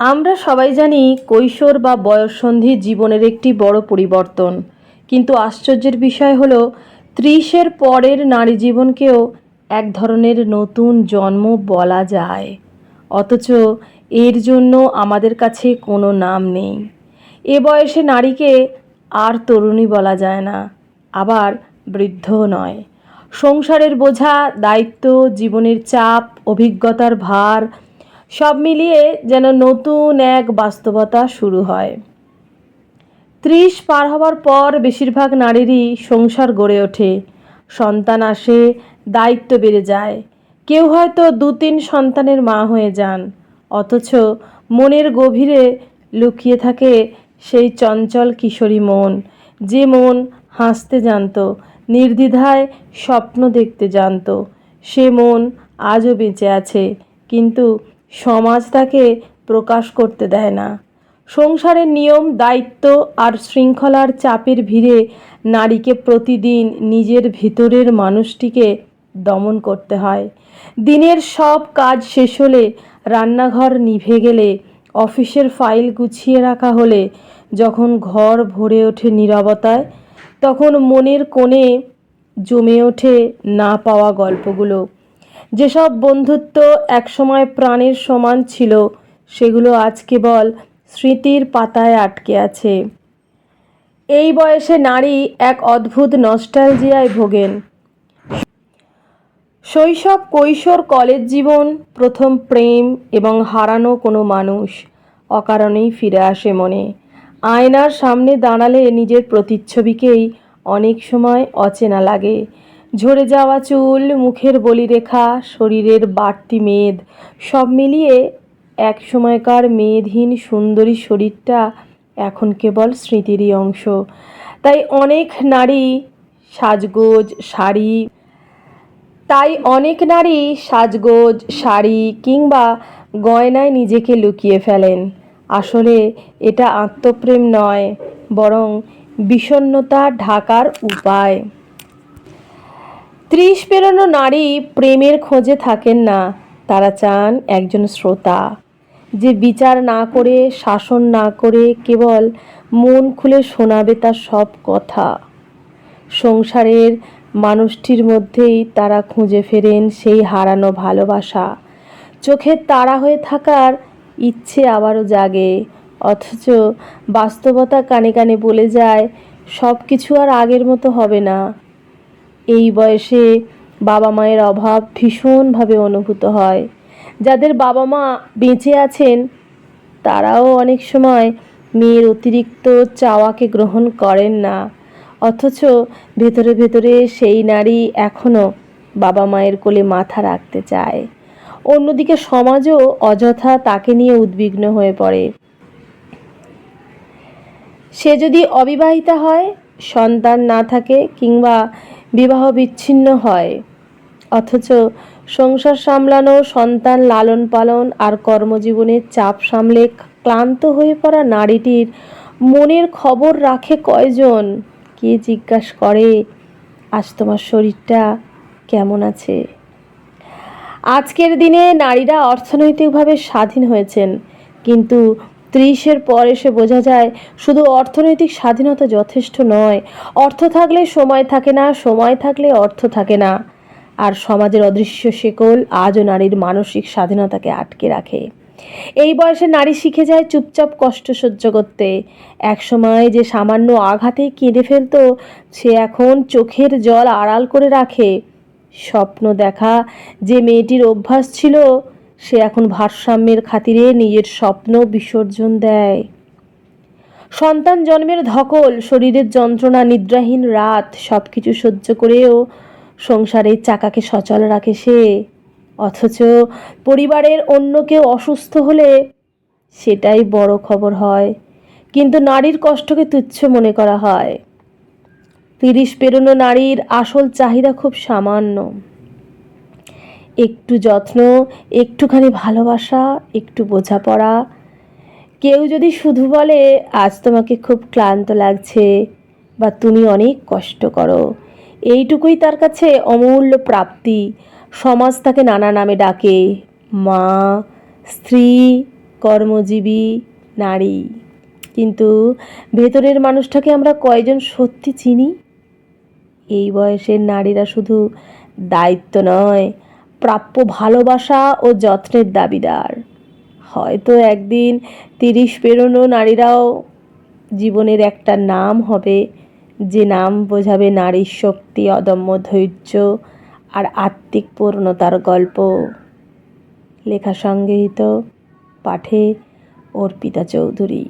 আমরা সবাই জানি কৈশোর বা বয়ঃসন্ধি জীবনের একটি বড় পরিবর্তন। কিন্তু আশ্চর্যের বিষয় হলো, ত্রিশের পরের নারী জীবনকেও এক ধরনের নতুন জন্ম বলা যায়। অথচ এর জন্য আমাদের কাছে কোনো নাম নেই। এ বয়সে নারীকে আর তরুণী বলা যায় না, আবার বৃদ্ধও নয়। সংসারের বোঝা, দায়িত্ব, জীবনের চাপ, অভিজ্ঞতার ভার সব মিলিয়ে যেন নতুন এক বাস্তবতা শুরু হয়। ত্রিশ পার হওয়ার পর বেশিরভাগ নারীরই সংসার গড়ে ওঠে। সন্তান আসে, দায়িত্ব বেড়ে যায়। কেউ হয়তো দু তিন সন্তানের মা হয়ে যান, অথচ মনের গভীরে লুকিয়ে থাকে সেই চঞ্চল কিশোরী মন। যে মন হাসতে জানত, নির্দ্বিধায় স্বপ্ন দেখতে জানত, সে মন আজও বেঁচে আছে। কিন্তু সমাজ তাকে প্রকাশ করতে দেয় না। সংসারের নিয়ম, দায়িত্ব আর শৃঙ্খলার চাপের ভিড়ে নারীকে প্রতিদিন নিজের ভিতরের মানুষটিকে দমন করতে হয়। দিনের সব কাজ শেষ হলে রান্নাঘর নিভে গেলে অফিসের ফাইল গুছিয়ে রাখা হলে যখন ঘর ভরে ওঠে নিরবতায়, তখন মনের কোণে জমে ওঠে না পাওয়া গল্পগুলো। যেসব বন্ধুত্ব একসময় প্রাণের সমান ছিল, সেগুলো আজ কেবল স্মৃতির পাতায় আটকে আছে। এই বয়সে নারী এক অদ্ভুত নস্টালজিয়ায় ভোগেন। শৈশব কৈশোর কলেজ জীবন, প্রথম প্রেম এবং হারানো কোনো মানুষ অকারণেই ফিরে আসে মনে। আয়নার সামনে দাঁড়ালে নিজের প্রতিচ্ছবিকেই অনেক সময় অচেনা লাগে। ঝরে যাওয়া চুল, মুখের বলিরেখা, শরীরের বাড়তি মেদ, সব মিলিয়ে এক সময়কার মেদহীন সুন্দরী শরীরটা এখন কেবল স্মৃতিরই অংশ। তাই অনেক নারী সাজগোজ, শাড়ি, তাই অনেক নারী সাজগোজ, শাড়ি কিংবা গয়নায় নিজেকে লুকিয়ে ফেলেন। আসলে এটা আত্মপ্রেম নয়, বরং বিষণ্ণতা ঢাকার উপায়। ত্রিশ পেরোনো নারী প্রেমের খোঁজে থাকেন না। তারা চান একজন শ্রোতা। যে বিচার না করে, শাসন না করে, কেবল মন খুলে শোনাবে তার সব কথা। সংসারের মানুষটির মধ্যেই তারা খুঁজে ফেরেন সেই হারানো ভালোবাসা। চোখের তারা হয়ে থাকার ইচ্ছে আবারও জাগে। অথচ বাস্তবতা কানে কানে বলে যায় সব কিছু আর আগের মতো হবে না। এই বয়সে বাবা মায়ের অভাব ভীষণভাবে অনুভূত হয়। যাদের বাবা মা বেঁচে আছেন, তারাও অনেক সময় মেয়ের অতিরিক্ত চাওয়াকে গ্রহণ করেন না। অথচ ভেতরে ভেতরে সেই নারী এখনও বাবা মায়ের কোলে মাথা রাখতে চায়। অন্যদিকে সমাজও অযথা তাকে নিয়ে উদ্বিগ্ন হয়ে পড়ে। সে যদি অবিবাহিতা হয়, সন্তান না থাকে কিংবা বিবাহ বিচ্ছিন্ন হয়। অথচ সংসার সামলানো, সন্তান লালন পালন আর কর্মজীবনের চাপ সামলে ক্লান্ত হয়ে পড়া নারীটির মনের খবর রাখে কয়জন? কে জিজ্ঞাসা করে, আজ তোমার শরীরটা কেমন আছে? আজকের দিনে নারীরা অর্থনৈতিকভাবে স্বাধীন হয়েছেন, কিন্তু ত্রিশের পর এসে বোঝা যায়, শুধু অর্থনৈতিক স্বাধীনতা যথেষ্ট নয়। অর্থ থাকলে সময় থাকে না, সময় থাকলে অর্থ থাকে না। আর সমাজের অদৃশ্য শেকল আজও নারীর মানসিক স্বাধীনতাকে আটকে রাখে। এই বয়সে নারী শিখে যায় চুপচাপ কষ্ট সহ্য করতে। একসময় যে সামান্য আঘাতে কেঁদে ফেলতো, সে এখন চোখের জল আড়াল করে রাখে। স্বপ্ন দেখা যে মেয়েটির অভ্যাস ছিল সে এখন ভারসাম্যের খাতিরে নিজের স্বপ্ন বিসর্জন দেয়। সন্তান জন্মের ধকল, শরীরের যন্ত্রণা, নিদ্রাহীন রাত সব কিছু সহ্য করেও সংসারের চাকাকে সচল রাখে সে। অথচ পরিবারের অন্য কেউ অসুস্থ হলে সেটাই বড় খবর হয়। কিন্তু নারীর কষ্টকে তুচ্ছ মনে করা হয়। তিরিশ পেরোনো নারীর আসল চাহিদা খুব সামান্য। একটু যত্ন, একটুখানি ভালোবাসা, একটু বোঝাপড়া। কেউ যদি শুধু বলে, আজ তোমাকে খুব ক্লান্ত লাগছে বা তুমি অনেক কষ্ট করো। এইটুকুই তার কাছে অমূল্য প্রাপ্তি। সমাজ তাকে নানা নামে ডাকে। মা, স্ত্রী, কর্মজীবী, নারী। কিন্তু ভেতরের মানুষটাকে আমরা কয়জন সত্যি চিনি? এই বয়সের নারীরা শুধু দায়িত্ব নয় প্রাপ্য ভালোবাসা ও যত্নের দাবিদার। হয়তো একদিন তিরিশ পেরোনো নারীরাও জীবনের একটা নাম হবে, যে নাম বোঝাবে নারীর শক্তি, অদম্য ধৈর্য আর আত্মিক পূর্ণতার গল্প। লেখা সংগৃহীত পাঠে অর্পিতা চৌধুরী।